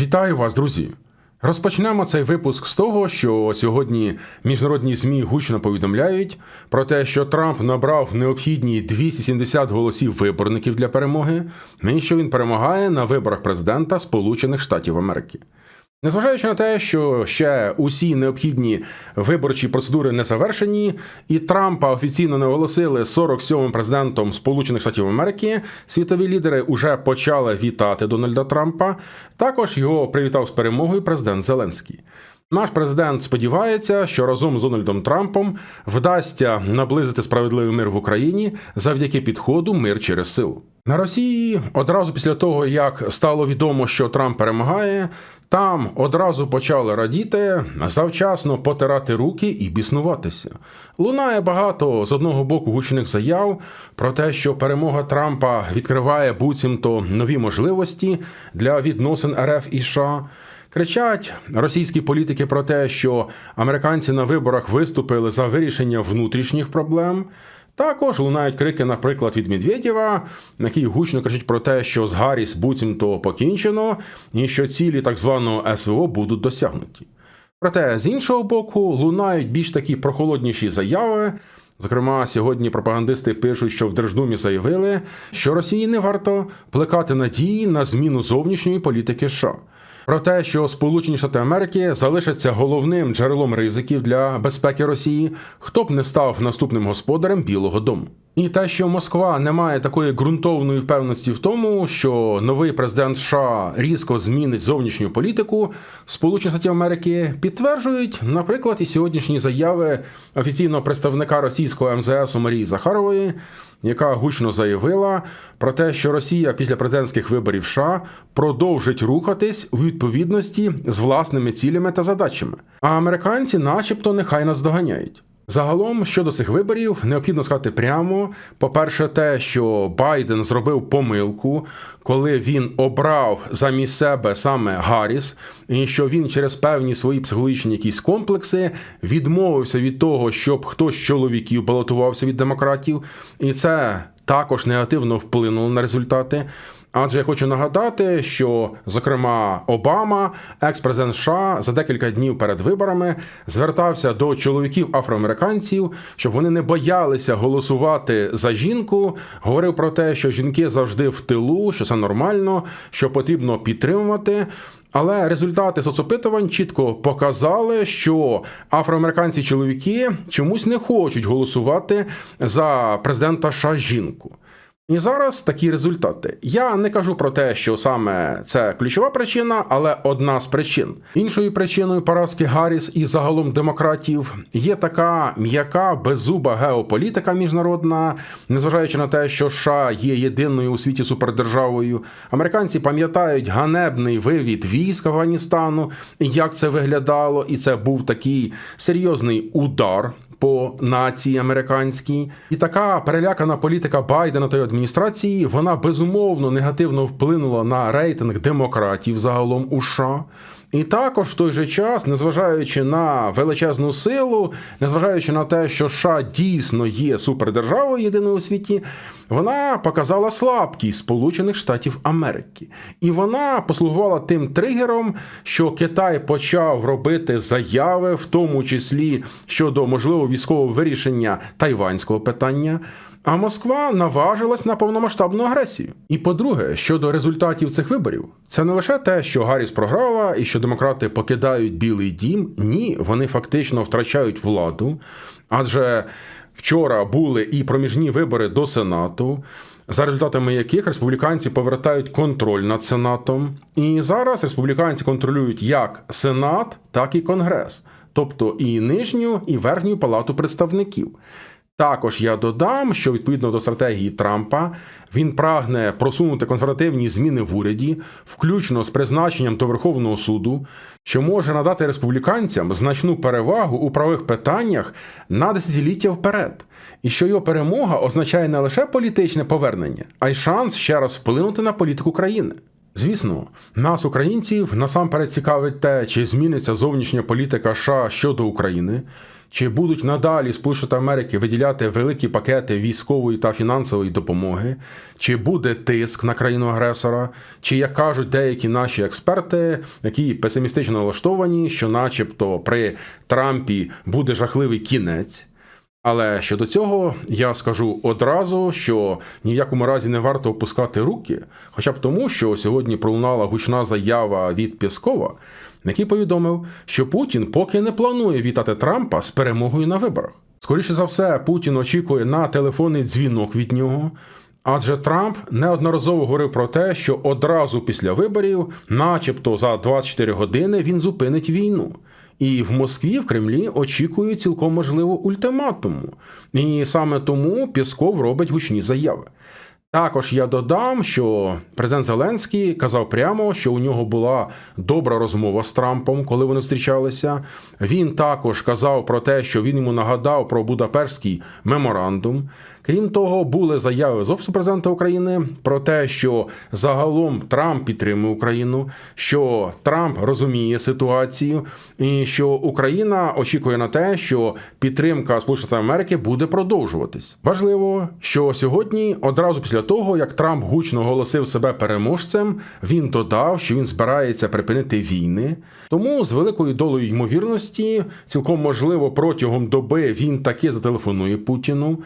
Вітаю вас, друзі! Розпочнемо цей випуск з того, що сьогодні міжнародні ЗМІ гучно повідомляють про те, що Трамп набрав необхідні 270 голосів виборників для перемоги, і що він перемагає на виборах президента Сполучених Штатів Америки. Незважаючи на те, що ще усі необхідні виборчі процедури не завершені, і Трампа офіційно не оголосили 47-м президентом Сполучених Штатів Америки, світові лідери вже почали вітати Дональда Трампа. Також його привітав з перемогою президент Зеленський. Наш президент сподівається, що разом з Дональдом Трампом вдасться наблизити справедливий мир в Україні завдяки підходу мир через силу. На Росії одразу після того, як стало відомо, що Трамп перемагає, там одразу почали радіти, завчасно потирати руки і біснуватися. Лунає багато з одного боку гучних заяв про те, що перемога Трампа відкриває буцімто нові можливості для відносин РФ і США. Кричать російські політики про те, що американці на виборах виступили за вирішення внутрішніх проблем. Також лунають крики, наприклад, від Медведєва, який гучно кажуть про те, що з Гарріс буцімто покінчено, і що цілі так званого СВО будуть досягнуті. Проте, з іншого боку, лунають більш такі прохолодніші заяви. Зокрема, сьогодні пропагандисти пишуть, що в Держдумі заявили, що Росії не варто плекати надії на зміну зовнішньої політики США. Про те, що Сполучені Штати Америки залишаться головним джерелом ризиків для безпеки Росії, хто б не став наступним господарем Білого Дому. І те, що Москва не має такої ґрунтовної впевненості в тому, що новий президент США різко змінить зовнішню політику Сполучених Штатів Америки, підтверджують, наприклад, і сьогоднішні заяви офіційного представника російського МЗС Марії Захарової, яка гучно заявила про те, що Росія після президентських виборів США продовжить рухатись у відповідності з власними цілями та задачами, а американці, начебто, нехай нас доганяють. Загалом щодо цих виборів необхідно сказати прямо: по-перше, те, що Байден зробив помилку, коли він обрав замість себе саме Гарріс, і що він через певні свої психологічні якісь комплекси відмовився від того, щоб хтось з чоловіків балотувався від демократів, і це також негативно вплинуло на результати. Адже я хочу нагадати, що зокрема Обама, екс-президент США, за декілька днів перед виборами звертався до чоловіків афроамериканців, щоб вони не боялися голосувати за жінку. Говорив про те, що жінки завжди в тилу, що це нормально, що потрібно підтримувати. Але результати соцопитувань чітко показали, що афроамериканці чоловіки чомусь не хочуть голосувати за президента США жінку. І зараз такі результати. Я не кажу про те, що саме це ключова причина, але одна з причин. Іншою причиною поразки Гарріс і загалом демократів є така м'яка беззуба геополітика міжнародна, незважаючи на те, що США є єдиною у світі супердержавою. Американці пам'ятають ганебний вивід військ Афганістану, як це виглядало, і це був такий серйозний удар по нації американській, і така перелякана політика Байдена та адміністрації вона безумовно негативно вплинула на рейтинг демократів загалом у США. І також в той же час, незважаючи на величезну силу, незважаючи на те, що США дійсно є супердержавою єдиною у світі, вона показала слабкість Сполучених Штатів Америки. І вона послугувала тим тригером, що Китай почав робити заяви, в тому числі щодо можливого військового вирішення тайванського питання. А Москва наважилась на повномасштабну агресію. І по-друге, щодо результатів цих виборів, це не лише те, що Гарріс програла і що демократи покидають Білий Дім. Ні, вони фактично втрачають владу. Адже вчора були і проміжні вибори до Сенату. За результатами яких республіканці повертають контроль над Сенатом, і зараз республіканці контролюють як Сенат, так і Конгрес, тобто і нижню, і верхню палату представників. Також я додам, що відповідно до стратегії Трампа він прагне просунути консервативні зміни в уряді, включно з призначенням до Верховного суду, що може надати республіканцям значну перевагу у правових питаннях на десятиліття вперед, і що його перемога означає не лише політичне повернення, а й шанс ще раз вплинути на політику країни. Звісно, нас, українців, насамперед цікавить те, чи зміниться зовнішня політика США щодо України Чи будуть надалі Сполучені Америки виділяти великі пакети військової та фінансової допомоги? Чи буде тиск на країну агресора? Чи як кажуть деякі наші експерти, які песимістично налаштовані, що, начебто, при Трампі буде жахливий кінець? Але щодо цього я скажу одразу, що ні в якому разі не варто опускати руки, хоча б тому, що сьогодні пролунала гучна заява від Пєскова, який повідомив, що Путін поки не планує вітати Трампа з перемогою на виборах. Скоріше за все, Путін очікує на телефонний дзвінок від нього. Адже Трамп неодноразово говорив про те, що одразу після виборів, начебто за 24 години, він зупинить війну. І в Москві, в Кремлі очікують цілком можливо ультиматуму. І саме тому Пісков робить гучні заяви. Також я додам, що президент Зеленський казав прямо, що у нього була добра розмова з Трампом, коли вони зустрічалися. Він також казав про те, що він йому нагадав про Будапештський меморандум. Крім того, були заяви з офісу президента України про те, що загалом Трамп підтримує Україну, що Трамп розуміє ситуацію, і що Україна очікує на те, що підтримка Сполучених Америки буде продовжуватись. Важливо, що сьогодні, одразу після того, як Трамп гучно оголосив себе переможцем, він додав, що він збирається припинити війни. Тому з великою долею ймовірності, цілком можливо, протягом доби він таки зателефонує Путіну.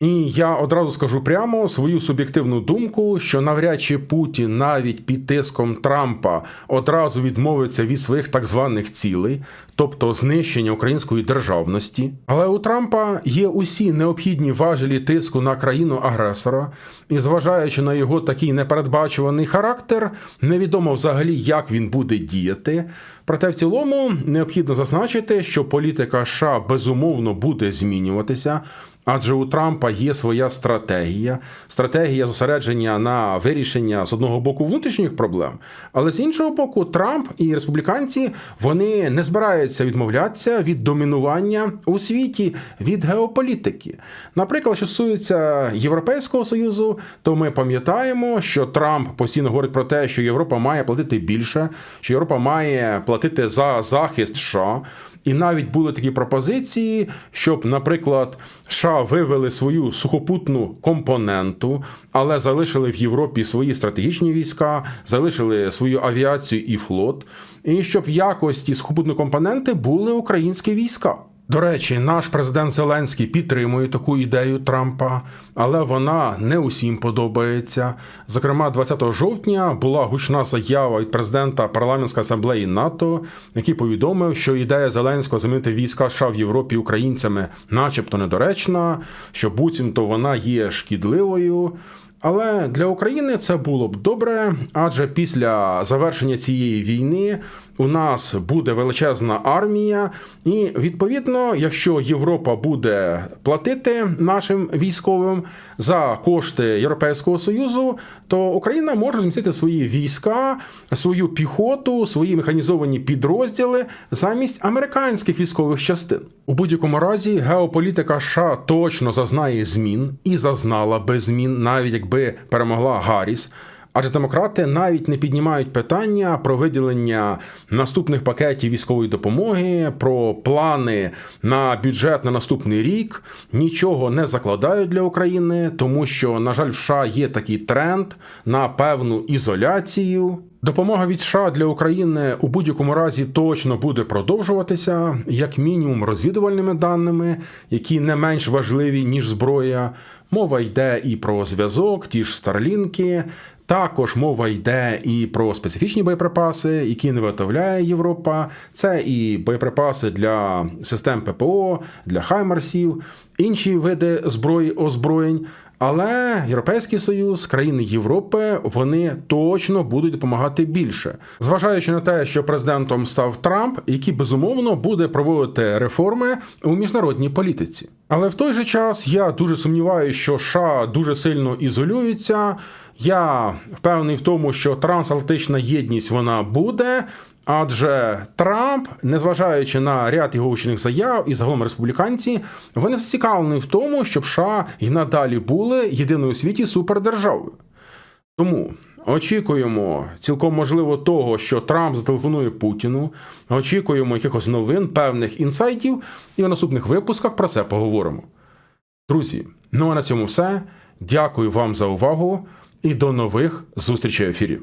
І я одразу скажу прямо свою суб'єктивну думку, що навряд чи Путін навіть під тиском Трампа одразу відмовиться від своїх так званих цілей, тобто знищення української державності. Але у Трампа є усі необхідні важелі тиску на країну агресора, і зважаючи на його такий непередбачуваний характер, невідомо взагалі, як він буде діяти. Проте в цілому необхідно зазначити, що політика США безумовно буде змінюватися. Адже у Трампа є своя стратегія, стратегія зосередження на вирішення з одного боку внутрішніх проблем, але з іншого боку, Трамп і республіканці вони не збираються відмовлятися від домінування у світі від геополітики. Наприклад, що стосується Європейського союзу, то ми пам'ятаємо, що Трамп постійно говорить про те, що Європа має платити більше, що Європа має платити за захист США. І навіть були такі пропозиції, щоб, наприклад, США вивели свою сухопутну компоненту, але залишили в Європі свої стратегічні війська, залишили свою авіацію і флот, і щоб в якості сухопутної компоненти були українські війська. До речі, наш президент Зеленський підтримує таку ідею Трампа, але вона не усім подобається. Зокрема, 20 жовтня була гучна заява від президента парламентської асамблеї НАТО, який повідомив, що ідея Зеленського замінити війська США в Європі українцями, начебто, недоречна, що буцімто вона є шкідливою. Але для України це було б добре, адже після завершення цієї війни у нас буде величезна армія, і відповідно, якщо Європа буде платити нашим військовим за кошти Європейського союзу, то Україна може змістити свої війська, свою піхоту, свої механізовані підрозділи замість американських військових частин. У будь-якому разі геополітика США точно зазнає змін і зазнала без змін, навіть якби перемогла Гарріс. Адже демократи навіть не піднімають питання про виділення наступних пакетів військової допомоги, про плани на бюджет на наступний рік, нічого не закладають для України, тому що, на жаль, в США є такий тренд на певну ізоляцію. Допомога від США для України у будь-якому разі точно буде продовжуватися, як мінімум розвідувальними даними, які не менш важливі ніж зброя. Мова йде і про зв'язок, ті ж старлінки. Також мова йде і про специфічні боєприпаси, які не виготовляє Європа. Це і боєприпаси для систем ППО, для Хаймарсів, інші види зброї озброєнь. Але Європейський Союз, країни Європи, вони точно будуть допомагати більше, зважаючи на те, що президентом став Трамп, який безумовно буде проводити реформи у міжнародній політиці. Але в той же час я дуже сумніваюся, що США дуже сильно ізолюються. Я впевнений в тому, що трансатлантична єдність вона буде. Адже Трамп, незважаючи на ряд його учених заяв і загалом республіканці, вони зацікавлені в тому, щоб США й надалі були єдиною у світі супердержавою. Тому очікуємо цілком можливо того, що Трамп зателефонує Путіну. Очікуємо якихось новин, певних інсайтів, і в наступних випусках про це поговоримо. Друзі, ну а на цьому все. Дякую вам за увагу і до нових зустрічей в ефірі.